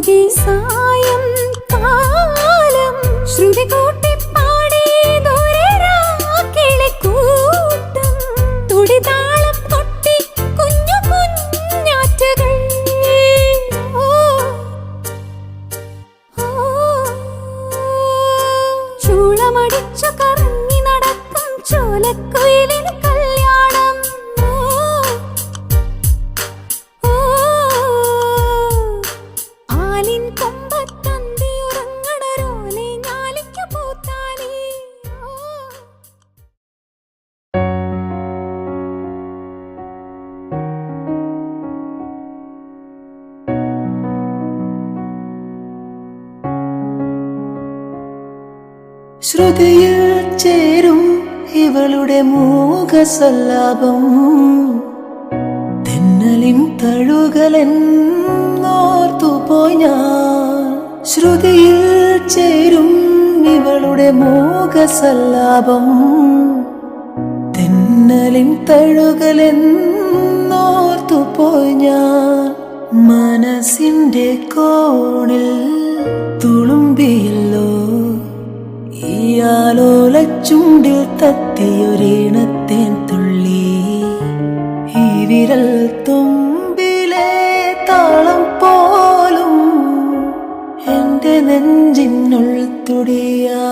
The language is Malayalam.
സായം കാലം. തുടിതാളം കൊട്ടി കുഞ്ഞു ചൂളമടിച്ചു കറങ്ങി നടക്കും ചോലക്കുയിലിന് ശ്രുതിയിൽ ചേരും ഇവളുടെ മൂകസല്ലാപം. തെന്നലിൻ തഴുകലെന്നോർത്തുപോയി ഞാൻ. ശ്രുതിയിൽ ചേരും ഇവളുടെ മൂകസല്ലാപം. തെന്നലിൻ തഴുകലെന്നോർത്തുപോയി ഞാൻ. മനസ്സിന്റെ കോണിൽ തുളുമ്പിയല്ലോ തത്തിയൊരീണത്തേൻ തുള്ളി. ഈ വിരൽ തുമ്പിലെ താളം പോലും എന്റെ നെഞ്ചിനുൾ തുടിയായല്ലോ.